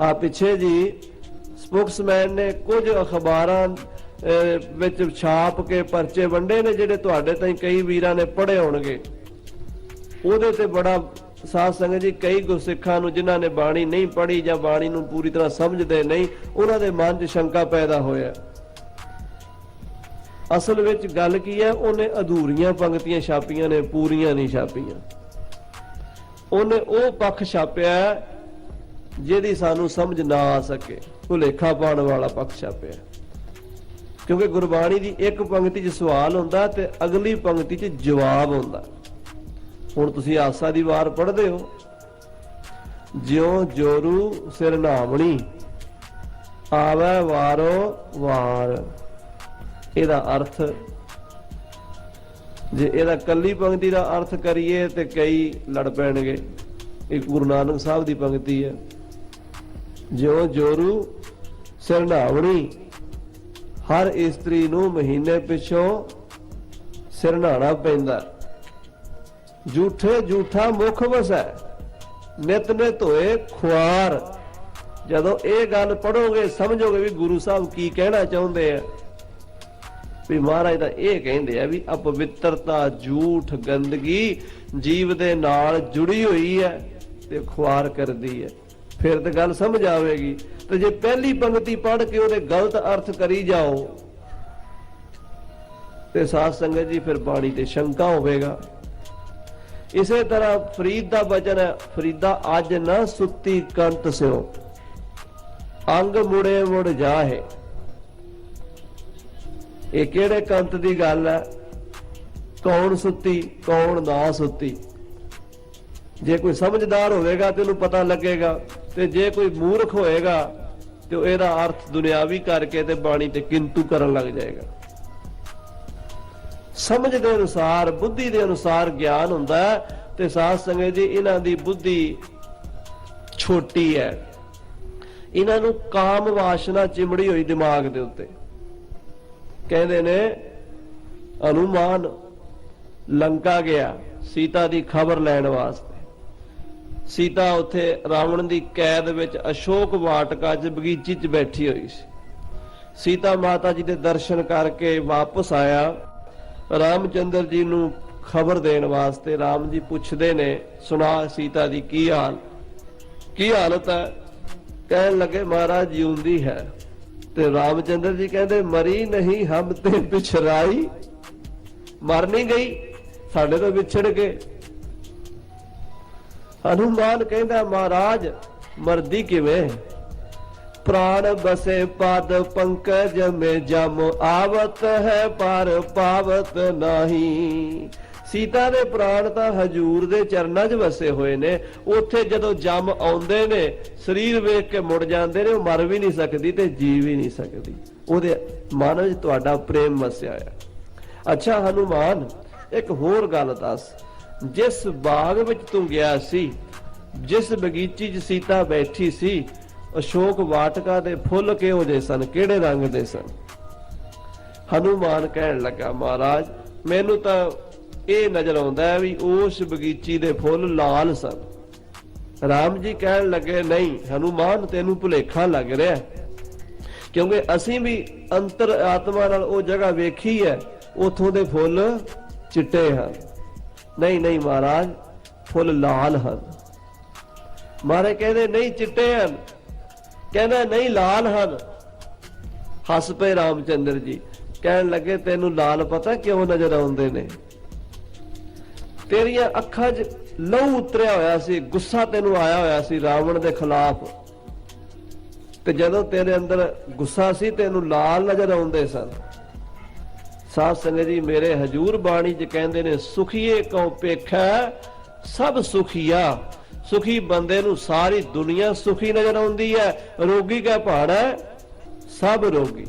ਆ ਪਿੱਛੇ ਜੀ ਸਪੋਕਸਮੈਨ ਨੇ ਕੁਝ ਅਖਬਾਰਾਂ ਵਿੱਚ ਛਾਪ ਕੇ ਪਰਚੇ ਵੰਡੇ ਨੇ ਜਿਹੜੇ ਤੁਹਾਡੇ ਤਾਈਂ ਕਈ ਵੀਰਾਂ ਨੇ ਪੜ੍ਹੇ ਹੋਣਗੇ। ਉਹਦੇ ਤੇ ਬੜਾ ਸਾਧ ਸੰਗਤ ਜੀ, ਕਈ ਗੁਰਸਿੱਖਾਂ ਨੂੰ ਜਿਨ੍ਹਾਂ ਨੇ ਬਾਣੀ ਨਹੀਂ ਪੜ੍ਹੀ ਜਾਂ ਬਾਣੀ ਨੂੰ ਪੂਰੀ ਤਰ੍ਹਾਂ ਸਮਝਦੇ ਨਹੀਂ, ਉਹਨਾਂ ਦੇ ਮਨ 'ਚ ਸ਼ੰਕਾ ਪੈਦਾ ਹੋਇਆ। ਅਸਲ ਵਿੱਚ ਗੱਲ ਕੀ ਹੈ, ਉਹਨੇ ਅਧੂਰੀਆਂ ਪੰਕਤੀਆਂ ਛਾਪੀਆਂ ਨੇ, ਪੂਰੀਆਂ ਨਹੀਂ ਛਾਪੀਆਂ। ਉਹਨੇ ਉਹ ਪੱਖ ਛਾਪਿਆ ਹੈ ਜਿਹਦੀ ਸਾਨੂੰ ਸਮਝ ਨਾ ਆ ਸਕੇ ਭੁਲੇਖਾ ਪਾਉਣ ਵਾਲਾ ਪੱਖ ਛਾਪਿਆ ਕਿਉਂਕਿ ਗੁਰਬਾਣੀ ਦੀ ਇੱਕ ਪੰਕਤੀ 'ਚ ਸਵਾਲ ਹੁੰਦਾ ਤੇ ਅਗਲੀ ਪੰਕਤੀ 'ਚ ਜਵਾਬ ਹੁੰਦਾ। ਹੁਣ ਤੁਸੀਂ ਆਸਾ ਦੀ ਵਾਰ ਪੜ੍ਹਦੇ ਹੋ। ਜਿਉ ਜੋਰੂ ਸਿਰ ਨਾਮਣੀ ਆਵੇ ਵਾਰੋ ਵਾਰ। ਇਹਦਾ ਅਰਥ, ਜੇ ਇਹਦਾ ਕੱਲੀ ਪੰਕਤੀ ਦਾ ਅਰਥ ਕਰੀਏ ਤੇ ਕਈ ਲੜ ਪੈਣਗੇ। ਇਹ ਗੁਰੂ ਨਾਨਕ ਸਾਹਿਬ ਦੀ ਪੰਕਤੀ ਹੈ। ਜਿਉ ਜੋਰੂ ਸਿਰਨਾਵਣੀ ਹਰ ਇਸਤਰੀ ਨੂੰ ਮਹੀਨੇ ਪਿਛੋਂ ਸਿਰ ਪੈਂਦਾ। ਝੂਠੇ ਝੂਠਾ ਮੁਖ ਵਸੈ ਨਿਤ ਨਿਤ ਹੋਏ ਖੁਆਰ। ਜਦੋਂ ਇਹ ਗੱਲ ਪੜੋਗੇ ਸਮਝੋਗੇ ਵੀ ਗੁਰੂ ਸਾਹਿਬ ਕੀ ਕਹਿਣਾ ਚਾਹੁੰਦੇ ਆ। ਵੀ ਮਹਾਰਾਜ ਤਾਂ ਇਹ ਕਹਿੰਦੇ ਆ ਵੀ ਅਪਵਿੱਤਰਤਾ ਝੂਠ ਗੰਦਗੀ ਜੀਵ ਦੇ ਨਾਲ ਜੁੜੀ ਹੋਈ ਹੈ ਤੇ ਖੁਆਰ ਕਰਦੀ ਹੈ। ਫਿਰ ਤਾਂ ਗੱਲ ਸਮਝ ਆਵੇਗੀ। ਤੇ ਜੇ ਪਹਿਲੀ ਪੰਕਤੀ ਪੜ੍ਹ ਕੇ ਉਹਦੇ ਗਲਤ ਅਰਥ ਕਰੀ ਜਾਓ, ਤੇ ਸਾਧ ਸੰਗਤ ਜੀ, ਫਿਰ ਬਾਣੀ ਤੇ ਸ਼ੰਕਾ ਹੋਵੇਗਾ। ਇਸੇ ਤਰ੍ਹਾਂ ਫਰੀਦ ਦਾ ਵਚਨ ਹੈ, ਫਰੀਦਾ ਅੱਜ ਨਾ ਸੁੱਤੀ ਕੰਤ ਸਿਓ, ਅੰਗ ਮੁੜੇ ਮੁੜ ਜਾਹੇ। ਇਹ ਕਿਹੜੇ ਕੰਤ ਦੀ ਗੱਲ ਹੈ? ਕੌਣ ਸੁੱਤੀ, ਕੌਣ ਨਾ ਸੁੱਤੀ। ਜੇ ਕੋਈ ਸਮਝਦਾਰ ਹੋਵੇਗਾ ਤੇ ਉਹਨੂੰ ਪਤਾ ਲੱਗੇਗਾ। ਤੇ ਜੇ ਕੋਈ ਮੂਰਖ ਹੋਏਗਾ, ਤੇ ਉਹ ਇਹਦਾ ਅਰਥ ਦੁਨਿਆਵੀ ਕਰਕੇ ਤੇ ਬਾਣੀ ਤੇ ਕਿੰਤੂ ਕਰਨ ਲੱਗ ਜਾਏਗਾ। ਸਮਝ ਦੇ ਅਨੁਸਾਰ, ਬੁੱਧੀ ਦੇ ਅਨੁਸਾਰ ਗਿਆਨ ਹੁੰਦਾ ਹੈ ਤੇ ਸਾਧ ਸੰਗਤ ਜੀ, ਇਹਨਾਂ ਦੀ ਬੁੱਧੀ ਛੋਟੀ ਹੈ। ਇਹਨਾਂ ਨੂੰ ਕਾਮ ਵਾਸ਼ਨਾ ਚਿਮੜੀ ਹੋਈ ਦਿਮਾਗ ਦੇ ਉੱਤੇ। ਕਹਿੰਦੇ ਨੇ, ਅਨੁਮਾਨ ਲੰਕਾ ਗਿਆ ਸੀਤਾ ਦੀ ਖਬਰ ਲੈਣ ਵਾਸਤੇ। ਸੀਤਾ ਉੱਥੇ ਰਾਵਣ ਦੀ ਕੈਦ ਵਿੱਚ ਅਸ਼ੋਕ ਵਾਟਕਾ 'ਚ ਬਗੀਚੀ 'ਚ ਬੈਠੀ ਹੋਈ ਸੀ। ਸੀਤਾ ਮਾਤਾ ਜੀ ਦੇ ਦਰਸ਼ਨ ਕਰਕੇ ਵਾਪਸ ਆਇਆ। ਰਾਮਚੰਦਰ ਜੀ ਨੂੰ ਖਬਰ ਦੇਣ ਵਾਸਤੇ ਰਾਮ ਜੀ ਪੁੱਛਦੇ ਨੇ, ਸੁਣਾ ਸੀਤਾ ਦੀ ਕੀ ਹਾਲ? ਕੀ ਹਾਲਤ ਹੈ? ਕਹਿਣ ਲੱਗੇ, ਮਹਾਰਾਜ ਜਿਉਂਦੀ ਹੈ। ਤੇ ਰਾਮਚੰਦਰ ਜੀ ਕਹਿੰਦੇ, ਮਰੀ ਨਹੀਂ ਹਮ ਤੇ ਪਿਛਰਾਈ। ਮਰ ਨਹੀਂ ਗਈ। ਸਾਡੇ ਤੋਂ ਵਿਛੜ ਗਏ। ਹਨੂਮਾਨ ਕਹਿੰਦਾ, ਮਹਾਰਾਜ, ਮਰਦੀ ਕਿਵੇਂ? ਪ੍ਰਾਣ ਬਸੇ ਪਦ ਪੰਕਜ ਮੇ ਜਮ ਆਵਤ ਹੈ, ਪਰ ਪਾਵਤ ਨਹੀਂ। ਸੀਤਾ ਦੇ ਪ੍ਰਾਣ ਤਾਂ ਹਜੂਰ ਦੇ ਚਰਨਾਂ 'ਚ ਵਸੇ ਹੋਏ ਨੇ। ਉੱਥੇ ਜਦੋਂ ਜਮ ਆਉਂਦੇ ਨੇ, ਸਰੀਰ ਵੇਖ ਕੇ ਮੁੜ ਜਾਂਦੇ ਨੇ, ਉਹ ਮਰ ਵੀ ਨਹੀਂ ਸਕਦੀ ਤੇ ਜੀ ਵੀ ਨਹੀਂ ਸਕਦੀ। ਉਹਦੇ ਮਨ ਵਿੱਚ ਤੁਹਾਡਾ ਪ੍ਰੇਮ ਵਸਿਆ ਆ ਅੱਛਾ, ਹਨੂਮਾਨ, ਇੱਕ ਹੋਰ ਗੱਲ ਦੱਸ। ਜਿਸ ਬਾਗ ਵਿੱਚ ਤੂੰ ਗਿਆ ਸੀ, ਜਿਸ ਬਗੀਚੀ 'ਚ ਸੀਤਾ ਬੈਠੀ ਸੀ, ਅਸ਼ੋਕ ਵਾਟਕਾ ਦੇ ਫੁੱਲ ਕਿਹੋ ਜਿਹੇ ਸਨ, ਕਿਹੜੇ ਰੰਗ ਦੇ ਸਨ? ਹਨੂਮਾਨ ਕਹਿਣ ਲੱਗਾ, ਮਹਾਰਾਜ, ਮੈਨੂੰ ਤਾਂ ਇਹ ਨਜ਼ਰ ਆਉਂਦਾ ਹੈ ਵੀ ਉਸ ਬਗੀਚੀ ਦੇ ਫੁੱਲ ਲਾਲ ਸਨ। ਰਾਮ ਜੀ ਕਹਿਣ ਲੱਗੇ, ਨਹੀਂ, ਹਨੂਮਾਨ, ਤੈਨੂੰ ਭੁਲੇਖਾ ਲੱਗ ਰਿਹਾ ਕਿਉਂਕਿ ਅਸੀਂ ਵੀ ਅੰਤਰ ਆਤਮਾ ਨਾਲ ਉਹ ਜਗ੍ਹਾ ਵੇਖੀ ਹੈ, ਉਥੋਂ ਦੇ ਫੁੱਲ ਚਿੱਟੇ ਹਨ। ਨਹੀਂ ਨਹੀਂ ਮਹਾਰਾਜ, ਫੁੱਲ ਲਾਲ ਹਨ। ਮਾਰੇ ਕਹਿੰਦੇ, ਨਹੀਂ ਚਿੱਟੇ ਹਨ। ਕਹਿੰਦਾ, ਨਹੀਂ ਲਾਲ ਹਨ। ਹੱਸ ਪਏ ਰਾਮਚੰਦਰ ਜੀ। ਕਹਿਣ ਲੱਗੇ, ਤੈਨੂੰ ਲਾਲ ਪਤਾ ਕਿਉਂ ਨਜ਼ਰ ਆਉਂਦੇ ਨੇ? ਤੇਰੀਆਂ ਅੱਖਾਂ 'ਚ ਲਹੂ ਉਤਰਿਆ ਹੋਇਆ ਸੀ, ਗੁੱਸਾ ਤੈਨੂੰ ਆਇਆ ਹੋਇਆ ਸੀ ਰਾਵਣ ਦੇ ਖਿਲਾਫ। ਤੇ ਜਦੋਂ ਤੇਰੇ ਅੰਦਰ ਗੁੱਸਾ ਸੀ, ਤੈਨੂੰ ਲਾਲ ਨਜ਼ਰ ਆਉਂਦੇ ਸਨ। ਸਾਧ ਸੰਗਤ ਜੀ ਮੇਰੇ ਹਜੂਰ ਬਾਣੀ 'ਚ ਕਹਿੰਦੇ ਨੇ, ਸੁਖੀਏ ਕਉ ਪੇਖੈ, ਸਭ ਸੁਖੀਆ ਸੁਖੀ ਬੰਦੇ ਨੂੰ ਸਾਰੀ ਦੁਨੀਆ ਸੁਖੀ ਨਜ਼ਰ ਆਉਂਦੀ ਹੈ। ਰੋਗੀ ਕਾ ਪਹਾੜ ਹੈ, ਸਭ ਰੋਗੀ।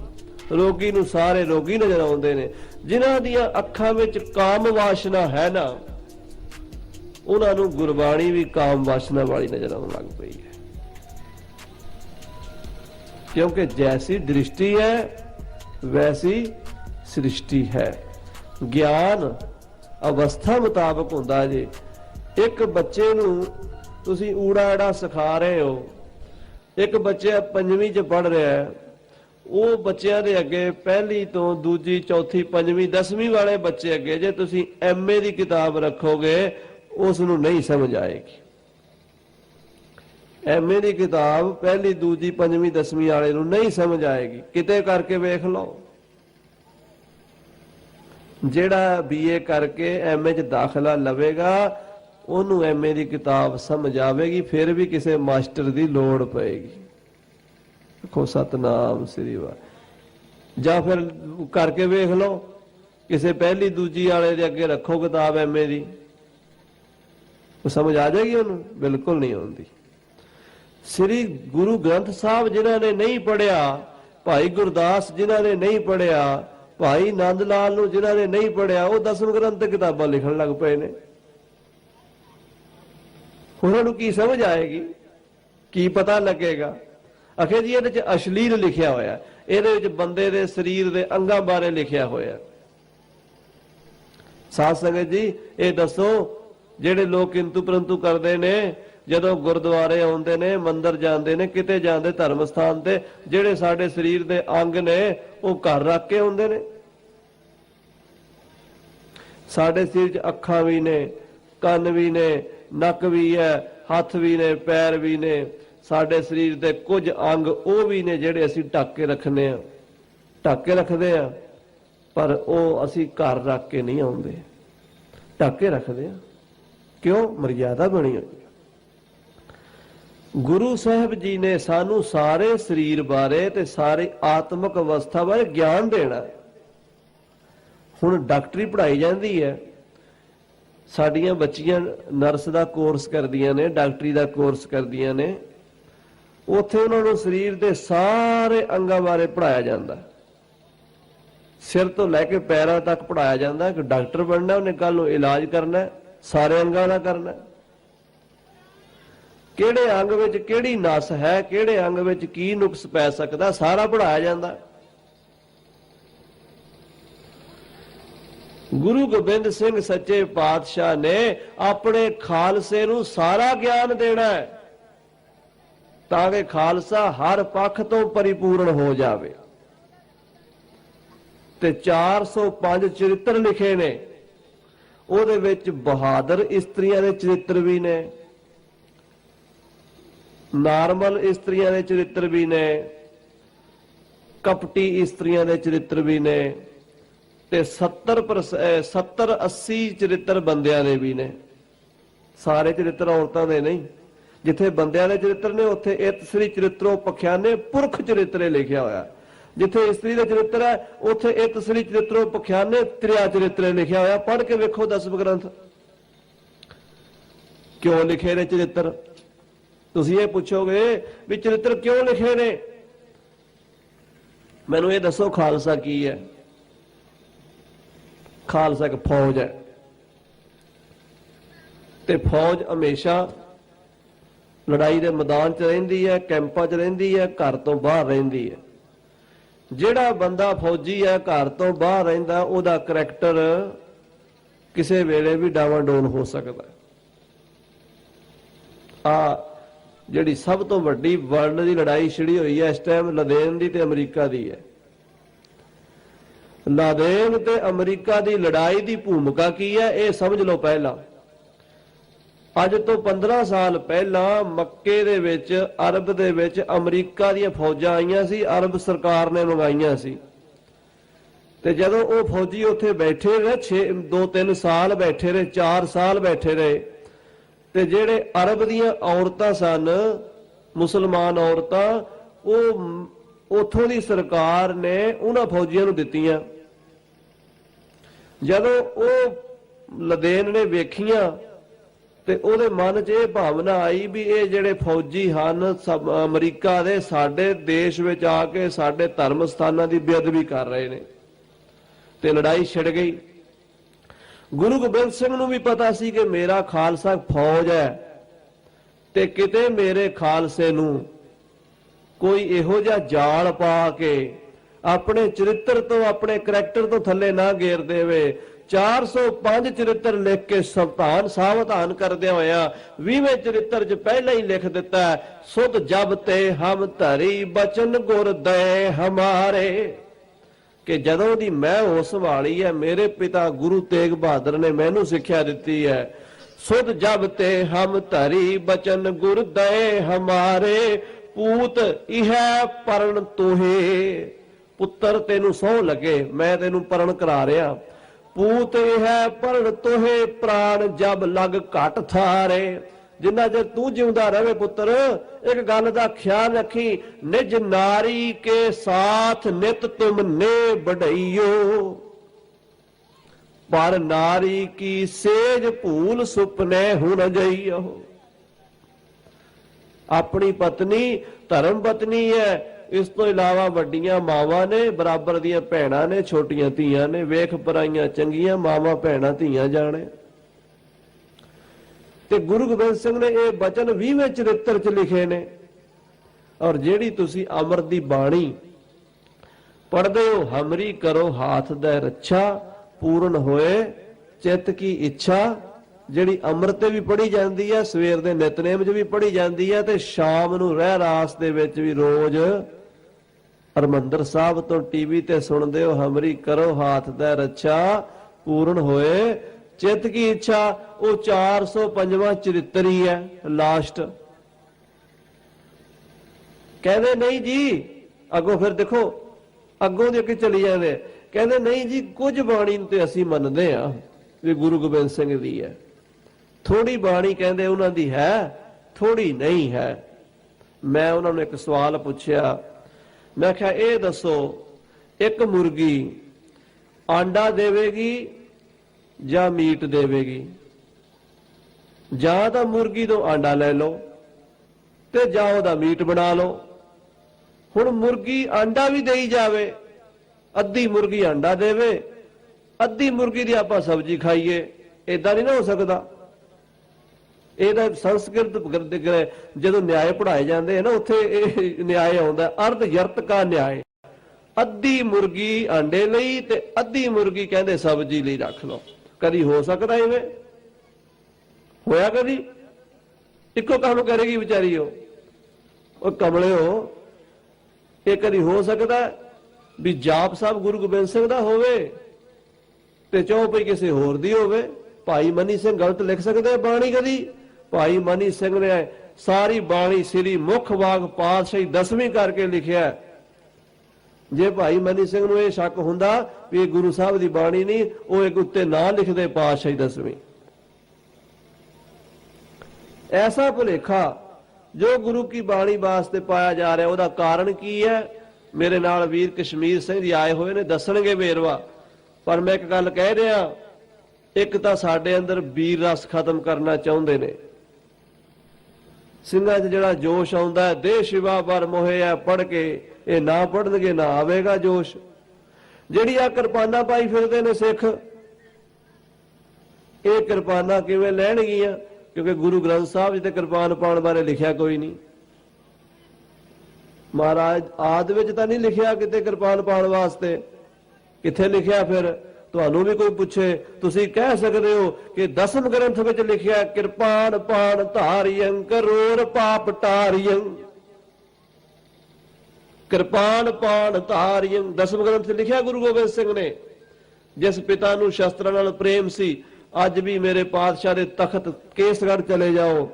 ਰੋਗੀ ਨੂੰ ਸਾਰੇ ਰੋਗੀ ਨਜ਼ਰ ਆਉਂਦੇ ਨੇ। ਜਿਨ੍ਹਾਂ ਦੀਆਂ ਅੱਖਾਂ ਵਿੱਚ ਕਾਮ ਵਾਸ਼ਨਾ ਹੈ ਨਾ, ਉਹਨਾਂ ਨੂੰ ਗੁਰਬਾਣੀ ਵੀ ਕਾਮ ਵਾਸ਼ਨਾ ਵਾਲੀ ਨਜ਼ਰ ਆਉਣ ਲੱਗ ਪਈ ਹੈ। ਕਿਉਂਕਿ ਜੈਸੀ ਦ੍ਰਿਸ਼ਟੀ ਹੈ, ਵੈਸੀ ਸ੍ਰਿਸ਼ਟੀ ਹੈ। ਗਿਆਨ ਅਵਸਥਾ ਮੁਤਾਬਕ ਹੁੰਦਾ ਜੇ। ਇੱਕ ਬੱਚੇ ਨੂੰ ਤੁਸੀਂ ਊੜਾ ਐੜਾ ਸਿਖਾ ਰਹੇ ਹੋ। ਇੱਕ ਬੱਚਾ ਪੰਜਵੀਂ ਚ ਪੜ ਰਿਹਾ ਹੈ। ਉਹ ਬੱਚਿਆਂ ਦੇ ਅੱਗੇ ਪਹਿਲੀ ਤੋਂ ਦੂਜੀ, ਚੌਥੀ, ਪੰਜਵੀਂ, ਦਸਵੀਂ ਵਾਲੇ ਬੱਚੇ ਅੱਗੇ ਜੇ ਤੁਸੀਂ ਐਮਏ ਦੀ ਕਿਤਾਬ ਰੱਖੋਗੇ, ਉਸ ਨੂੰ ਨਹੀਂ ਸਮਝ ਆਏਗੀ। ਐਮਏ ਦੀ ਕਿਤਾਬ ਪਹਿਲੀ, ਦੂਜੀ, ਪੰਜਵੀਂ, ਦਸਵੀਂ ਵਾਲੇ ਨੂੰ ਨਹੀਂ ਸਮਝ ਆਏਗੀ। ਕਿਤੇ ਕਰਕੇ ਵੇਖ ਲਓ। ਜਿਹੜਾ ਬੀਏ ਕਰਕੇ ਐਮਏ ਚ ਦਾਖਲਾ ਲਵੇਗਾ, ਉਹਨੂੰ ਐਮਏ ਦੀ ਕਿਤਾਬ ਸਮਝ ਆਵੇਗੀ, ਫਿਰ ਵੀ ਕਿਸੇ ਮਾਸਟਰ ਦੀ ਲੋੜ ਪਏਗੀ। ਦੇਖੋ, ਸਤਨਾਮ ਸ੍ਰੀ ਵਾਹਿ। ਜਾਂ ਫਿਰ ਕਰਕੇ ਵੇਖ ਲਓ, ਕਿਸੇ ਪਹਿਲੀ ਦੂਜੀ ਵਾਲੇ ਦੇ ਅੱਗੇ ਰੱਖੋ ਕਿਤਾਬ ਐਮਏ ਦੀ। ਉਹ ਸਮਝ ਆ ਜਾਏਗੀ ਉਹਨੂੰ, ਬਿਲਕੁਲ ਨਹੀਂ ਆਉਂਦੀ। ਸ੍ਰੀ ਗੁਰੂ ਗ੍ਰੰਥ ਸਾਹਿਬ ਜਿਨ੍ਹਾਂ ਨੇ ਨਹੀਂ ਪੜਿਆ ਭਾਈ ਗੁਰਦਾਸ ਜਿਨ੍ਹਾਂ ਨੇ ਨਹੀਂ ਪੜਿਆ ਭਾਈ ਨੰਦ ਲਾਲ ਨੂੰ ਜਿਨ੍ਹਾਂ ਨੇ ਨਹੀਂ ਪੜਿਆ ਉਹ ਦਸਮ ਗ੍ਰੰਥ ਤੇ ਕਿਤਾਬਾਂ ਲਿਖਣ ਲੱਗ ਪਏ ਨੇ। ਉਹਨਾਂ ਨੂੰ ਕੀ ਸਮਝ ਆਏਗੀ? ਕੀ ਪਤਾ ਲੱਗੇਗਾ? ਅਖੇ ਜੀ, ਇਹਦੇ ਚ ਅਸ਼ਲੀਲ ਲਿਖਿਆ ਹੋਇਆ ਇਹਦੇ ਵਿੱਚ ਬੰਦੇ ਦੇ ਸਰੀਰ ਦੇ ਅੰਗਾਂ ਬਾਰੇ ਲਿਖਿਆ ਹੋਇਆ ਸਾਧ ਸੰਗਤ ਜੀ, ਇਹ ਦੱਸੋ, ਜਿਹੜੇ ਲੋਕ ਕਿੰਤੂ ਪਰੰਤੂ ਕਰਦੇ ਨੇ ਜਦੋਂ ਗੁਰਦੁਆਰੇ ਆਉਂਦੇ ਨੇ, ਮੰਦਰ ਜਾਂਦੇ ਨੇ, ਕਿਤੇ ਜਾਂਦੇ ਧਰਮ ਸਥਾਨ ਤੇ, ਜਿਹੜੇ ਸਾਡੇ ਸਰੀਰ ਦੇ ਅੰਗ ਨੇ, ਉਹ ਘਰ ਰੱਖ ਕੇ ਆਉਂਦੇ ਨੇ। ਸਾਡੇ ਸਰੀਰ 'ਚ ਅੱਖਾਂ ਵੀ ਨੇ, ਕੰਨ ਵੀ ਨੇ, ਨੱਕ ਵੀ ਹੈ, ਹੱਥ ਵੀ ਨੇ, ਪੈਰ ਵੀ ਨੇ, ਸਾਡੇ ਸਰੀਰ ਦੇ ਕੁਝ ਅੰਗ ਉਹ ਵੀ ਨੇ ਜਿਹੜੇ ਅਸੀਂ ਢੱਕ ਕੇ ਰੱਖਨੇ ਆ। ਢੱਕ ਕੇ ਰੱਖਦੇ ਆ, ਪਰ ਉਹ ਅਸੀਂ ਘਰ ਰੱਖ ਕੇ ਨਹੀਂ ਆਉਂਦੇ। ਢੱਕ ਕੇ ਰੱਖਦੇ ਆ। ਕਿਉਂ? ਮਰਜ਼ਾਦਾ ਬਣੀ ਹੋਈ। ਗੁਰੂ ਸਾਹਿਬ ਜੀ ਨੇ ਸਾਨੂੰ ਸਾਰੇ ਸਰੀਰ ਬਾਰੇ ਤੇ ਸਾਰੇ ਆਤਮਿਕ ਅਵਸਥਾ ਬਾਰੇ ਗਿਆਨ ਦੇਣਾ ਹੁਣ ਡਾਕਟਰੀ ਪੜ੍ਹਾਈ ਜਾਂਦੀ ਹੈ। ਸਾਡੀਆਂ ਬੱਚੀਆਂ ਨਰਸ ਦਾ ਕੋਰਸ ਕਰਦੀਆਂ ਨੇ, ਡਾਕਟਰੀ ਦਾ ਕੋਰਸ ਕਰਦੀਆਂ ਨੇ। ਉੱਥੇ ਉਹਨਾਂ ਨੂੰ ਸਰੀਰ ਦੇ ਸਾਰੇ ਅੰਗਾਂ ਬਾਰੇ ਪੜਾਇਆ ਜਾਂਦਾ। ਸਿਰ ਤੋਂ ਲੈ ਕੇ ਪੈਰਾਂ ਤੱਕ ਪੜਾਇਆ ਜਾਂਦਾ ਕਿ ਡਾਕਟਰ ਬਣਨਾ, ਉਹਨੇ ਕੱਲ ਨੂੰ ਇਲਾਜ ਕਰਨਾ, ਸਾਰੇ ਅੰਗਾਂ ਦਾ ਕਰਨਾ। ਕਿਹੜੇ ਅੰਗ ਵਿੱਚ ਕਿਹੜੀ ਨਸ ਹੈ, ਕਿਹੜੇ ਅੰਗ ਵਿੱਚ ਕੀ ਨੁਕਸ ਪੈ ਸਕਦਾ, ਸਾਰਾ ਪੜਾਇਆ ਜਾਂਦਾ। ਗੁਰੂ ਗੋਬਿੰਦ ਸਿੰਘ ਸੱਚੇ ਪਾਤਸ਼ਾਹ ਨੇ ਆਪਣੇ ਖਾਲਸੇ ਨੂੰ ਸਾਰਾ ਗਿਆਨ ਦੇਣਾ ਹੈ, ਤਾਂ ਕਿ ਖਾਲਸਾ ਹਰ ਪੱਖ ਤੋਂ ਪਰਿਪੂਰਨ ਹੋ ਜਾਵੇ। ਤੇ 405 ਚਰਿੱਤਰ ਲਿਖੇ ਨੇ। ਉਹਦੇ ਵਿੱਚ ਬਹਾਦਰ ਇਸਤਰੀਆਂ ਦੇ ਚਰਿੱਤਰ ਵੀ ਨੇ। ਨਾਰਮਲ ਇਸਤਰੀਆਂ ਦੇ ਚਰਿੱਤਰ ਵੀ ਨੇ, ਕਪਟੀ ਇਸਤਰੀਆਂ ਦੇ ਚਰਿੱਤਰ ਵੀ ਨੇ ਤੇ 70 70 80 ਚਰਿੱਤਰ ਬੰਦਿਆਂ ਦੇ ਵੀ ਨੇ। ਸਾਰੇ ਚਰਿੱਤਰ ਔਰਤਾਂ ਦੇ ਨਹੀਂ। ਜਿੱਥੇ ਬੰਦਿਆਂ ਦੇ ਚਰਿੱਤਰ ਨੇ, ਉੱਥੇ ਇਤ ਸ੍ਰੀ ਚਰਿੱਤਰੋ ਪਖਿਆਨੇ ਪੁਰਖ ਚਰਿੱਤਰੇ ਲਿਖਿਆ ਹੋਇਆ। ਜਿੱਥੇ ਇਸਤਰੀ ਦਾ ਚਰਿੱਤਰ ਹੈ, ਉੱਥੇ ਇਤ ਸ੍ਰੀ ਚਰਿੱਤਰੋ ਪਖਿਆਨੇ ਤ੍ਰਿਆ ਚਰਿੱਤਰੇ ਲਿਖਿਆ ਹੋਇਆ। ਪੜ੍ਹ ਕੇ ਵੇਖੋ ਦਸਮ ਗ੍ਰੰਥ। ਕਿਉਂ ਲਿਖੇ ਨੇ ਚਰਿੱਤਰ? ਤੁਸੀਂ ਇਹ ਪੁੱਛੋਗੇ ਵੀ ਚਰਿੱਤਰ ਕਿਉਂ ਲਿਖੇ ਨੇ? ਮੈਨੂੰ ਇਹ ਦੱਸੋ, ਖਾਲਸਾ ਕੀ ਹੈ? ਖਾਲਸਾ ਇੱਕ ਫੌਜ ਹੈ। ਤੇ ਫੌਜ ਹਮੇਸ਼ਾ ਲੜਾਈ ਦੇ ਮੈਦਾਨ 'ਚ ਰਹਿੰਦੀ ਹੈ, ਕੈਂਪਾਂ 'ਚ ਰਹਿੰਦੀ ਹੈ, ਘਰ ਤੋਂ ਬਾਹਰ ਰਹਿੰਦੀ ਹੈ। ਜਿਹੜਾ ਬੰਦਾ ਫੌਜੀ ਹੈ, ਘਰ ਤੋਂ ਬਾਹਰ ਰਹਿੰਦਾ, ਉਹਦਾ ਕਰੈਕਟਰ ਕਿਸੇ ਵੇਲੇ ਵੀ ਡਾਵਾਂਡੋਲ ਹੋ ਸਕਦਾ। ਆ ਜਿਹੜੀ ਸਭ ਤੋਂ ਵੱਡੀ ਵਰਲਡ ਦੀ ਲੜਾਈ ਛਿੜੀ ਹੋਈ ਹੈ, ਇਸ ਟਾਈਮ ਲਦੇਨ ਦੀ ਤੇ ਅਮਰੀਕਾ ਦੀ ਹੈ। ਲਾਦੇਨ ਤੇ ਅਮਰੀਕਾ ਦੀ ਲੜਾਈ ਦੀ ਭੂਮਿਕਾ ਕੀ ਹੈ, ਇਹ ਸਮਝ ਲਓ ਪਹਿਲਾਂ। ਅੱਜ ਤੋਂ 15 ਸਾਲ ਪਹਿਲਾਂ ਮੱਕੇ ਦੇ ਵਿੱਚ, ਅਰਬ ਦੇ ਵਿੱਚ ਅਮਰੀਕਾ ਦੀਆਂ ਫੌਜਾਂ ਆਈਆਂ ਸੀ, ਅਰਬ ਸਰਕਾਰ ਨੇ ਮੰਗਾਈਆਂ ਸੀ। ਤੇ ਜਦੋਂ ਉਹ ਫੌਜੀ ਉੱਥੇ ਬੈਠੇ ਰਹੇ 6 2-3 ਸਾਲ ਬੈਠੇ ਰਹੇ 4 ਸਾਲ ਬੈਠੇ ਰਹੇ ਤੇ ਜਿਹੜੇ ਅਰਬ ਦੀਆਂ ਔਰਤਾਂ ਸਨ, ਮੁਸਲਮਾਨ ਔਰਤਾਂ, ਉਹ ਉਥੋਂ ਦੀ ਸਰਕਾਰ ਨੇ ਉਹਨਾਂ ਫੌਜੀਆਂ ਨੂੰ ਦਿੱਤੀਆਂ। ਜਦੋਂ ਉਹ ਲਦੇਨ ਨੇ ਵੇਖੀਆਂ ਤੇ ਉਹਦੇ ਮਨ 'ਚ ਇਹ ਭਾਵਨਾ ਆਈ ਵੀ ਇਹ ਜਿਹੜੇ ਫੌਜੀ ਹਨ ਅਮਰੀਕਾ ਦੇ, ਸਾਡੇ ਦੇਸ਼ ਵਿੱਚ ਆ ਕੇ ਸਾਡੇ ਧਰਮ ਸਥਾਨਾਂ ਦੀ ਬੇਅਦਬੀ ਕਰ ਰਹੇ ਨੇ। ਤੇ ਲੜਾਈ ਛਿੜ ਗਈ। ਗੁਰੂ ਗੋਬਿੰਦ ਸਿੰਘ ਨੂੰ ਵੀ ਪਤਾ ਸੀ ਕਿ ਮੇਰਾ ਖਾਲਸਾ ਫੌਜ ਹੈ ਤੇ ਕਿਤੇ ਮੇਰੇ ਖਾਲਸੇ ਨੂੰ ਕੋਈ ਇਹੋ ਜਿਹਾ ਜਾਲ ਪਾ ਕੇ ਆਪਣੇ ਚਰਿੱਤਰ ਤੋਂ ਆਪਣੇ ਕਰੈਕਟਰ ਤੋਂ ਥੱਲੇ ਨਾ ਗੇਰ ਦੇਵੇ। 405 ਚਰਿੱਤਰ ਲਿਖ ਕੇ ਸਵਤਾਨ ਸਾਵਧਾਨ ਕਰਦਿਆਂ ਹੋਇਆ 20ਵੇਂ ਚਰਿੱਤਰ 'ਚ ਪਹਿਲਾਂ ਹੀ ਲਿਖ ਦਿੱਤਾ ਹੈ, ਸੁਧ ਜਬ ਤੇ ਹਮ ਧਰੀ ਬਚਨ ਗੁਰ ਦਏ ਹਮਾਰੇ। ਕਿ ਜਦੋਂ ਦੀ ਮੈਂ ਉਸ ਵਾਲੀ ਹੈ ਮੇਰੇ ਪਿਤਾ ਗੁਰੂ ਤੇਗ ਬਹਾਦਰ ਨੇ ਮੈਨੂੰ ਸਿੱਖਿਆ ਦਿੱਤੀ ਹੈ ਸੁਧ ਜਬ ਤੇ ਹਮ ਧਰੀ ਬਚਨ ਗੁਰ ਦਏ ਹਮਾਰੇ, ਪੂਤ ਇਹ ਪਰਨ ਤੋਹੇ। ਪੁੱਤਰ ਤੈਨੂੰ ਸਹੁੰ ਲੱਗੇ, ਮੈਂ ਤੈਨੂੰ ਪਰਣ ਕਰਾ ਰਿਹਾ ਪੂਤ ਇਹ ਪਰਨ ਤੋਹੇ, ਪ੍ਰਾਣ ਜਬ ਲਗ ਘਟ ਥਾਰੇ। ਜਿੰਨਾ ਚਿਰ ਤੂੰ ਜਿਉਂਦਾ ਰਹੇ ਪੁੱਤਰ, ਇੱਕ ਗੱਲ ਦਾ ਖਿਆਲ ਰੱਖੀ, ਨਿਜ ਨਾਰੀ ਕੇ ਸਾਥ ਨਿਤ ਤੁਮ ਨੇ ਬੜਈਓ ਪਰ ਨਾਰੀ ਕੀ ਸੇਜ ਭੂਲ ਸੁਪਨੇ ਹੁਨ ਜਈਓ। ਆਪਣੀ ਪਤਨੀ ਧਰਮ ਪਤਨੀ ਹੈ ਇਸ ਤੋਂ ਇਲਾਵਾ ਵੱਡੀਆਂ ਮਾਵਾਂ ਨੇ, ਬਰਾਬਰ ਦੀਆਂ ਭੈਣਾਂ ਨੇ, ਛੋਟੀਆਂ ਧੀਆਂ ਨੇ, ਵੇਖ ਪਰਾਈਆਂ ਚੰਗੀਆਂ ਮਾਵਾਂ, ਭੈਣਾਂ ਧੀਆਂ ਜਾਣੇ। ਤੇ ਗੁਰੂ ਗੋਬਿੰਦ ਸਿੰਘ ਨੇ ਇਹ ਬਚਨ 20ਵੇਂ ਚਰਿੱਤਰ ਚ ਲਿਖੇ ਨੇ। ਔਰ ਜਿਹੜੀ ਤੁਸੀਂ ਅਮਰ ਦੀ ਬਾਣੀ ਪੜਦੇ ਹੋ, ਹਮਰੀ ਕਰੋ ਹਾਥ ਦਾ ਰੱਛਾ, ਪੂਰਨ ਹੋਏ ਚਿੱਤ ਕੀ ਇੱਛਾ, ਜਿਹੜੀ ਅੰਮ੍ਰਿਤ ਤੇ ਵੀ ਪੜੀ ਜਾਂਦੀ ਹੈ, ਸਵੇਰ ਦੇ ਨਿਤਨੇਮ 'ਚ ਵੀ ਪੜੀ ਜਾਂਦੀ ਹੈ ਤੇ ਸ਼ਾਮ ਨੂੰ ਰਹਿ ਰਾਸ ਦੇ ਵਿੱਚ ਵੀ ਰੋਜ਼ ਹਰਮੰਦਰ ਸਾਹਿਬ ਤੋਂ ਟੀਵੀ ਤੇ ਸੁਣਦੇ ਹੋ, ਹਮਰੀ ਕਰੋ ਹਾਥ ਦਾ ਰੱਛਾ, ਪੂਰਨ ਹੋਏ ਚਿੱਤ ਕੀ ਇੱਛਾ, ਉਹ 405ਵਾਂ ਚਰਿੱਤਰ ਹੀ ਹੈ, ਲਾਸਟ। ਕਹਿੰਦੇ, ਨਹੀਂ ਜੀ, ਅੱਗੋਂ ਫਿਰ ਦੇਖੋ, ਅੱਗੋਂ ਦੇ ਅੱਗੇ ਚਲੀ ਜਾਂਦੇ ਕਹਿੰਦੇ, ਨਹੀਂ ਜੀ, ਕੁਝ ਬਾਣੀ ਨੂੰ ਤੇ ਅਸੀਂ ਮੰਨਦੇ ਆ, ਵੀ ਗੁਰੂ ਗੋਬਿੰਦ ਸਿੰਘ ਦੀ ਹੈ। ਥੋੜੀ ਬਾਣੀ ਕਹਿੰਦੇ ਉਹਨਾਂ ਦੀ ਹੈ ਥੋੜੀ ਨਹੀਂ ਹੈ। ਮੈਂ ਉਹਨਾਂ ਨੂੰ ਇੱਕ ਸਵਾਲ ਪੁੱਛਿਆ। ਮੈਂ ਕਿਹਾ, ਇਹ ਦੱਸੋ, ਇੱਕ ਮੁਰਗੀ ਆਂਡਾ ਦੇਵੇਗੀ ਜਾਂ ਮੀਟ ਦੇਵੇਗੀ। ਜਾਂ ਤਾਂ ਮੁਰਗੀ ਤੋਂ ਆਂਡਾ ਲੈ ਲਓ ਤੇ ਜਾਂ ਉਹਦਾ ਮੀਟ ਬਣਾ ਲਓ। ਹੁਣ ਮੁਰਗੀ ਆਂਡਾ ਵੀ ਦੇਈ ਜਾਵੇ, ਅੱਧੀ ਮੁਰਗੀ ਆਂਡਾ ਦੇਵੇ, ਅੱਧੀ ਮੁਰਗੀ ਦੀ ਆਪਾਂ ਸਬਜ਼ੀ ਖਾਈਏ ਇਦਾਂ ਨਹੀਂ ਨਾ ਹੋ ਸਕਦਾ। ਇਹਦਾ ਸੰਸਕ੍ਰਿਤ ਜਦੋਂ ਨਿਆਏ ਪੜਾਏ ਜਾਂਦੇ ਆ ਨਾ, ਉੱਥੇ ਇਹ ਨਿਆਏ ਆਉਂਦਾ, ਅਰਧ ਯਰਤ ਕਾ ਨਿਆਏ। ਅੱਧੀ ਮੁਰਗੀ ਆਂਡੇ ਲਈ ਤੇ ਅੱਧੀ ਮੁਰਗੀ ਕਹਿੰਦੇ ਸਬਜ਼ੀ ਲਈ ਰੱਖ ਲਓ। ਕਦੀ ਹੋ ਸਕਦਾ ਐਵੇਂ ਹੋਇਆ ਕਦੀ? ਇੱਕੋ ਕੰਮ ਕਰੇਗੀ ਵਿਚਾਰੀ ਉਹ ਉਹ ਕਮਲਿਓ, ਇਹ ਕਦੀ ਹੋ ਸਕਦਾ ਵੀ ਜਾਪ ਸਾਹਿਬ ਗੁਰੂ ਗੋਬਿੰਦ ਸਿੰਘ ਦਾ ਹੋਵੇ ਤੇ ਚੌ ਕਿਸੇ ਹੋਰ ਦੀ ਹੋਵੇ? ਭਾਈ ਮਨੀ ਸਿੰਘ ਗਲਤ ਲਿਖ ਸਕਦੇ ਬਾਣੀ ਕਦੀ? ਭਾਈ ਮਨੀ ਸਿੰਘ ਨੇ ਸਾਰੀ ਬਾਣੀ ਸ੍ਰੀ ਮੁਖ ਬਾਗ ਪਾਤਸ਼ਾਹੀ ਦਸਵੀਂ ਕਰਕੇ ਲਿਖਿਆ ਜੇ ਭਾਈ ਮਨੀ ਸਿੰਘ ਨੂੰ ਇਹ ਸ਼ੱਕ ਹੁੰਦਾ ਵੀ ਇਹ ਗੁਰੂ ਸਾਹਿਬ ਦੀ ਬਾਣੀ ਨਹੀਂ, ਉਹ ਇੱਕ ਉੱਤੇ ਨਾਂ ਲਿਖਦੇ ਪਾਤਸ਼ਾਹੀ ਦਸਵੇਂ ਐਸਾ ਭੁਲੇਖਾ, ਜੋ ਗੁਰੂ ਕੀ ਬਾਣੀ ਵਾਸਤੇ ਪਾਇਆ ਜਾ ਰਿਹਾ, ਉਹਦਾ ਕਾਰਨ ਕੀ ਹੈ? ਮੇਰੇ ਨਾਲ ਵੀਰ ਕਸ਼ਮੀਰ ਸਿੰਘ ਜੀ ਆਏ ਹੋਏ ਨੇ, ਦੱਸਣਗੇ ਵੇਰਵਾ। ਪਰ ਮੈਂ ਇੱਕ ਗੱਲ ਕਹਿ ਰਿਹਾ, ਇੱਕ ਤਾਂ ਸਾਡੇ ਅੰਦਰ ਵੀਰ ਰਸ ਖਤਮ ਕਰਨਾ ਚਾਹੁੰਦੇ ਨੇ। ਸਿੰਘਾਂ 'ਚ ਜਿਹੜਾ ਜੋਸ਼ ਆਉਂਦਾ ਹੈ, ਦੇਹ ਸ਼ਿਵਾ ਪਰ ਮੋਹਿਆ ਪੜ ਕੇ ਇਹ ਨਾ ਪੜਨਗੇ ਨਾ ਆਵੇਗਾ ਜੋਸ਼। ਜਿਹੜੀ ਆ ਕਿਰਪਾਨਾਂ ਪਾਈ ਫਿਰਦੇ ਨੇ ਸਿੱਖ, ਇਹ ਕਿਰਪਾਨਾਂ ਕਿਵੇਂ ਲੈਣਗੀਆਂ? ਕਿਉਂਕਿ ਗੁਰੂ ਗ੍ਰੰਥ ਸਾਹਿਬ ਜੀ ਤੇ ਕਿਰਪਾਨ ਪਾਉਣ ਬਾਰੇ ਲਿਖਿਆ ਕੋਈ ਨਹੀਂ। ਮਹਾਰਾਜ, ਆਦ ਵਿੱਚ ਤਾਂ ਨਹੀਂ ਲਿਖਿਆ ਕਿਤੇ ਕਿਰਪਾਨ ਪਾਉਣ ਵਾਸਤੇ। ਕਿੱਥੇ ਲਿਖਿਆ ਫਿਰ? ਤੁਹਾਨੂੰ ਵੀ ਕੋਈ ਪੁੱਛੇ? ਤੁਸੀਂ ਕਹਿ ਸਕਦੇ ਹੋ ਕਿ ਦਸਮ ਗ੍ਰੰਥ ਵਿੱਚ ਲਿਖਿਆ, ਕਿਰਪਾਨ ਪਾਣ ਧਾਰਿਯੰ ਕਰੋੜ ਪਾਪ ਟਾਰਿਯੰ ਕਿਰਪਾਨ ਪਾਣ ਧਾਰਿਯੰ ਦਸਮ ਗ੍ਰੰਥ ਲਿਖਿਆ ਗੁਰੂ ਗੋਬਿੰਦ ਸਿੰਘ ਨੇ, ਜਿਸ ਪਿਤਾ ਨੂੰ ਸ਼ਸਤਰਾਂ ਨਾਲ ਪ੍ਰੇਮ ਸੀ, ਅੱਜ ਵੀ ਮੇਰੇ ਪਾਤਸ਼ਾਹ ਦੇ ਤਖਤ ਕੇਸਗੜ੍ਹ ਚਲੇ ਜਾਓ।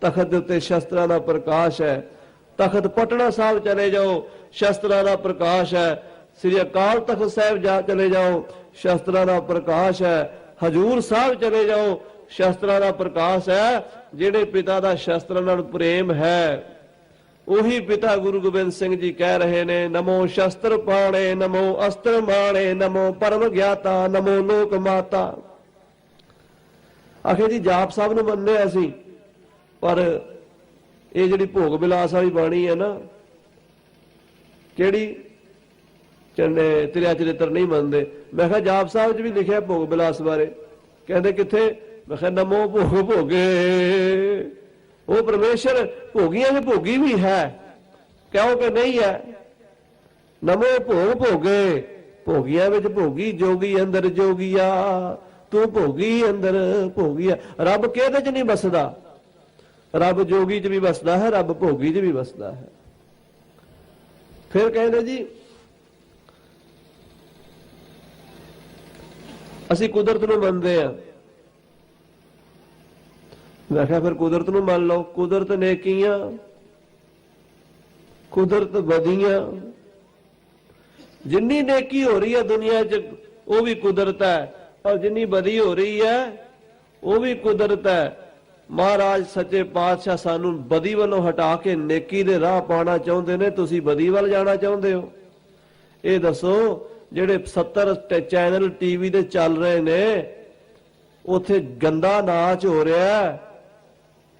ਤਖਤ ਦੇ ਉੱਤੇ ਸ਼ਸਤਰਾਂ ਦਾ ਪ੍ਰਕਾਸ਼ ਹੈ। ਤਖਤ ਪਟਨਾ ਸਾਹਿਬ ਚਲੇ ਜਾਓ। ਸ਼ਸਤਰਾਂ ਦਾ ਪ੍ਰਕਾਸ਼ ਹੈ। ਸ੍ਰੀ ਅਕਾਲ ਤਖਤ ਸਾਹਿਬ ਜਾ ਚਲੇ ਜਾਓ। ਸ਼ਸਤਰਾਂ ਦਾ ਪ੍ਰਕਾਸ਼ ਹੈ। ਹਜੂਰ ਸਾਹਿਬ ਚਲੇ ਜਾਓ। ਸ਼ਸਤਰਾਂ ਦਾ ਪ੍ਰਕਾਸ਼ ਹੈ। ਜਿਹੜੇ ਪਿਤਾ ਦਾ ਸ਼ਸਤਰਾਂ ਨਾਲ ਪ੍ਰੇਮ ਹੈ। ਉਹੀ ਪਿਤਾ ਗੁਰੂ ਗੋਬਿੰਦ ਸਿੰਘ ਜੀ ਕਹਿ ਰਹੇ ਨੇ, ਨਮੋ ਸ਼ਸਤਰ ਪਾਣੇ ਨਮੋ ਅਸਤਰ ਮਾਣੇ, ਨਮੋ ਪਰਮ ਗਿਆਤਾ, ਨਮੋ ਲੋਕ ਮਾਤਾ। ਆਖੇ ਜੀ ਜਾਪ ਸਾਹਿਬ ਨੂੰ ਮੰਨਿਆ ਅਸੀਂ, ਪਰ ਇਹ ਜਿਹੜੀ ਭੋਗ ਬਿਲਾਸ ਵਾਲੀ ਬਾਣੀ ਹੈ ਨਾ, ਕਿਹੜੀ? ਚੰਨੇ ਤੇਰਿਆ ਚਰਿੱਤਰ ਨਹੀਂ ਮੰਨਦੇ। ਮੈਂ ਕਿਹਾ ਜਾਪ ਸਾਹਿਬ 'ਚ ਵੀ ਲਿਖਿਆ ਭੋਗ ਬਿਲਾਸ ਬਾਰੇ। ਕਹਿੰਦੇ ਕਿੱਥੇ? ਮੈਂ ਕਿਹਾ ਨਮੋ ਭੋਗ ਭੋਗੇ। ਉਹ ਪਰਮੇਸ਼ਰ ਭੋਗੀਆਂ ਦੇ ਭੋਗੀ ਵੀ ਹੈ। ਕਿਉਂ ਕਿ ਨਹੀਂ ਹੈ? ਨਮੋ ਭੋਗ ਭੋਗੇ, ਭੋਗੀਆਂ ਵਿੱਚ ਭੋਗੀ ਜੋਗੀ ਅੰਦਰ ਜੋਗੀਆ, ਤੂੰ ਭੋਗੀ ਅੰਦਰ ਭੋਗੀਆ। ਰੱਬ ਕਿਹਦੇ ਚ ਨਹੀਂ ਵਸਦਾ? ਰੱਬ ਜੋਗੀ ਚ ਵੀ ਵਸਦਾ ਹੈ, ਰੱਬ ਭੋਗੀ ਚ ਵੀ ਵਸਦਾ ਹੈ। ਫਿਰ ਕਹਿੰਦੇ ਜੀ, ਅਸੀਂ ਕੁਦਰਤ ਨੂੰ ਮੰਨਦੇ ਆ ਮੈਂ ਕਿਹਾ ਫਿਰ ਕੁਦਰਤ ਨੂੰ ਮੰਨ ਲਓ, ਕੁਦਰਤ ਨੇਕੀਆਂ, ਕੁਦਰਤ ਵਧੀਆਂ। ਜਿੰਨੀ ਨੇਕੀ ਹੋ ਰਹੀ ਹੈ ਦੁਨੀਆ 'ਚ, ਉਹ ਵੀ ਕੁਦਰਤ ਹੈ। ਔਰ ਜਿੰਨੀ ਬਦੀ ਹੋ ਰਹੀ ਹੈ, ਉਹ ਵੀ ਕੁਦਰਤ ਹੈ। ਮਹਾਰਾਜ ਸੱਚੇ ਪਾਤਸ਼ਾਹ ਸਾਨੂੰ ਬਦੀ ਵੱਲੋਂ ਹਟਾ ਕੇ ਨੇਕੀ ਦੇ ਰਾਹ ਪਾਉਣਾ ਚਾਹੁੰਦੇ ਨੇ, ਤੁਸੀਂ ਬਦੀ ਵੱਲ ਜਾਣਾ ਚਾਹੁੰਦੇ ਹੋ। ਇਹ ਦੱਸੋ, ਜਿਹੜੇ 70 ਤੇ ਚੈਨਲ ਟੀਵੀ ਦੇ ਚੱਲ ਰਹੇ ਨੇ, ਉਥੇ ਗੰਦਾ ਨਾਚ ਹੋ ਰਿਹਾ ਹੈ।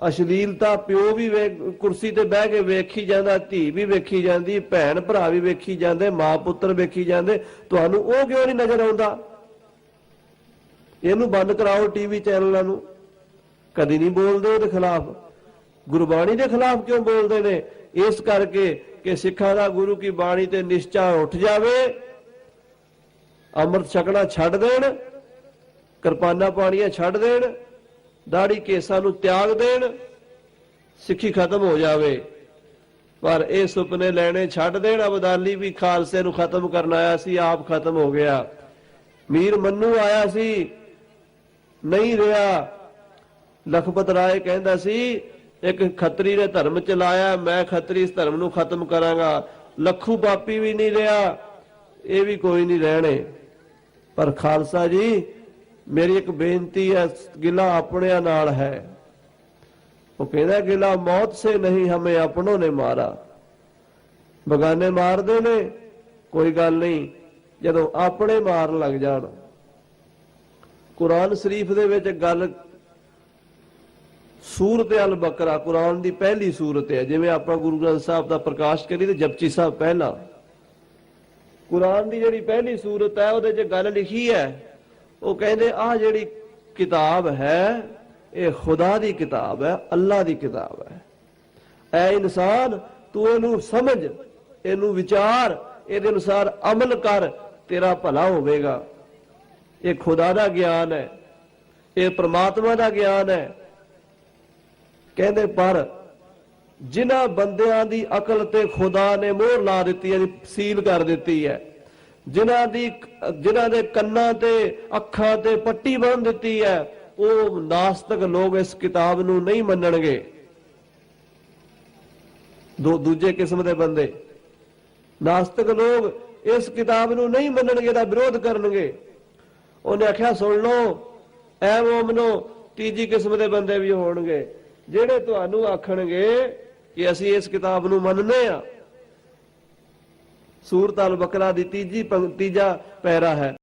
ਅਸ਼ਲੀਲਤਾ ਪਿਓ ਵੀ ਵੇਖ- ਕੁਰਸੀ ਤੇ ਬਹਿ ਕੇ ਵੇਖੀ ਜਾਂਦਾ, ਧੀ ਵੀ ਵੇਖੀ ਜਾਂਦੀ, ਭੈਣ ਭਰਾ ਵੀ ਵੇਖੀ ਜਾਂਦੇ, ਮਾਂ ਪੁੱਤਰ ਵੇਖੀ ਜਾਂਦੇ, ਤੁਹਾਨੂੰ ਉਹ ਕਿਉਂ ਨਹੀਂ ਨਜ਼ਰ ਆਉਂਦਾ? ਇਹਨੂੰ ਬੰਦ ਕਰਾਓ ਟੀਵੀ ਚੈਨਲਾਂ ਨੂੰ। ਕਦੀ ਨਹੀਂ ਬੋਲਦੇ ਉਹਦੇ ਖਿਲਾਫ। ਗੁਰਬਾਣੀ ਦੇ ਖਿਲਾਫ ਕਿਉਂ ਬੋਲਦੇ ਨੇ? ਇਸ ਕਰਕੇ ਕਿ ਸਿੱਖਾਂ ਦਾ ਗੁਰੂ ਕੀ ਬਾਣੀ ਤੇ ਨਿਸ਼ਚਾ ਉੱਠ ਜਾਵੇ, ਅੰਮ੍ਰਿਤ ਛਕਣਾ ਛੱਡ ਦੇਣ, ਕਿਰਪਾਨਾਂ ਪਾਣੀਆਂ ਛੱਡ ਦੇਣ ਦਾੜੀ ਕੇਸਾਂ ਨੂੰ ਤਿਆਗ ਦੇਣ, ਸਿੱਖੀ ਖਤਮ ਹੋ ਜਾਵੇ। ਪਰ ਇਹ ਸੁਪਨੇ ਲੈਣੇ ਛੱਡ ਦੇਣ। ਅਬਦਾਲੀ ਵੀ ਖਾਲਸੇ ਨੂੰ ਖਤਮ ਕਰਨ ਆਇਆ ਸੀ, ਆਪ ਖਤਮ ਹੋ ਗਿਆ। ਮੀਰ ਮੰਨੂ ਆਇਆ ਸੀ, ਨਹੀਂ ਰਿਹਾ। ਲਖਪਤ ਰਾਏ ਕਹਿੰਦਾ ਸੀ, ਇੱਕ ਖੱਤਰੀ ਨੇ ਧਰਮ ਚਲਾਇਆ ਮੈਂ ਖੱਤਰੀ ਇਸ ਧਰਮ ਨੂੰ ਖਤਮ ਕਰਾਂਗਾ। ਲੱਖੂ ਬਾਪੀ ਵੀ ਨਹੀਂ ਰਿਹਾ, ਇਹ ਵੀ ਕੋਈ ਨਹੀਂ ਰਹਿਣੇ। ਪਰ ਖਾਲਸਾ ਜੀ ਮੇਰੀ ਇੱਕ ਬੇਨਤੀ ਹੈ, ਗਿਲਾ ਆਪਣਿਆਂ ਨਾਲ ਹੈ। ਉਹ ਕਹਿੰਦਾ, ਗਿਲਾ ਮੌਤ ਸੇ ਨਹੀਂ, ਹਮੇ ਆਪਣੋ ਨੇ ਮਾਰਾ। ਬਗਾਨੇ ਮਾਰਦੇ ਨੇ, ਕੋਈ ਗੱਲ ਨਹੀਂ, ਜਦੋਂ ਆਪਣੇ ਮਾਰਨ ਲੱਗ ਜਾਣ। ਕੁਰਾਨ ਸ਼ਰੀਫ ਦੇ ਵਿੱਚ ਗੱਲ ਸੂਰਤ ਅਲ ਬਕਰਾ ਕੁਰਾਨ ਦੀ ਪਹਿਲੀ ਸੂਰਤ ਹੈ। ਜਿਵੇਂ ਆਪਾਂ ਗੁਰੂ ਗ੍ਰੰਥ ਸਾਹਿਬ ਦਾ ਪ੍ਰਕਾਸ਼ ਕਰੀ ਤੇ ਜਪਜੀ ਸਾਹਿਬ ਪਹਿਲਾ। ਕੁਰਾਨ ਦੀ ਜਿਹੜੀ ਪਹਿਲੀ ਸੂਰਤ ਹੈ, ਉਹਦੇ 'ਚ ਗੱਲ ਲਿਖੀ ਹੈ ਉਹ ਕਹਿੰਦੇ, ਆਹ ਜਿਹੜੀ ਕਿਤਾਬ ਹੈ, ਇਹ ਖੁਦਾ ਦੀ ਕਿਤਾਬ ਹੈ ਅੱਲਾ ਦੀ ਕਿਤਾਬ ਹੈ। ਐ ਇਨਸਾਨ, ਤੂੰ ਇਹਨੂੰ ਸਮਝ, ਇਹਨੂੰ ਵਿਚਾਰ, ਇਹਦੇ ਅਨੁਸਾਰ ਅਮਲ ਕਰ, ਤੇਰਾ ਭਲਾ ਹੋਵੇਗਾ। ਇਹ ਖੁਦਾ ਦਾ ਗਿਆਨ ਹੈ, ਇਹ ਪ੍ਰਮਾਤਮਾ ਦਾ ਗਿਆਨ ਹੈ। ਕਹਿੰਦੇ, ਪਰ ਜਿਨ੍ਹਾਂ ਬੰਦਿਆਂ ਦੀ ਅਕਲ ਤੇ ਖੁਦਾ ਨੇ ਮੋਹਰ ਲਾ ਦਿੱਤੀ ਹੈ ਸੀਲ ਕਰ ਦਿੱਤੀ ਹੈ ਜਿਨ੍ਹਾਂ ਦੀ, ਜਿਨ੍ਹਾਂ ਦੇ ਕੰਨਾਂ ਤੇ, ਅੱਖਾਂ ਤੇ ਪੱਟੀ ਬੰਨ ਦਿੱਤੀ ਹੈ, ਉਹ ਨਾਸਤਕ ਲੋਕ ਇਸ ਕਿਤਾਬ ਨੂੰ ਨਹੀਂ ਮੰਨਣਗੇ। ਦੋ, ਦੂਜੇ ਕਿਸਮ ਦੇ ਬੰਦੇ। ਨਾਸਤਕ ਲੋਕ ਇਸ ਕਿਤਾਬ ਨੂੰ ਨਹੀਂ ਮੰਨਣਗੇ ਦਾ ਵਿਰੋਧ ਕਰਨਗੇ। ਉਹਨੇ ਆਖਿਆ, ਸੁਣ ਲਓ, ਐ ਮੋਮਨੋ, ਤੀਜੀ ਕਿਸਮ ਦੇ ਬੰਦੇ ਵੀ ਹੋਣਗੇ। ਜਿਹੜੇ ਤੁਹਾਨੂੰ ਆਖਣਗੇ ਕਿ ਅਸੀਂ ਇਸ ਕਿਤਾਬ ਨੂੰ ਮੰਨਦੇ ਆ ਸੂਰਤ ਅਲ ਬਕਰਾ ਦੀ ਤੀਜੀ ਤੀਜਾ ਪੈਰਾ ਹੈ।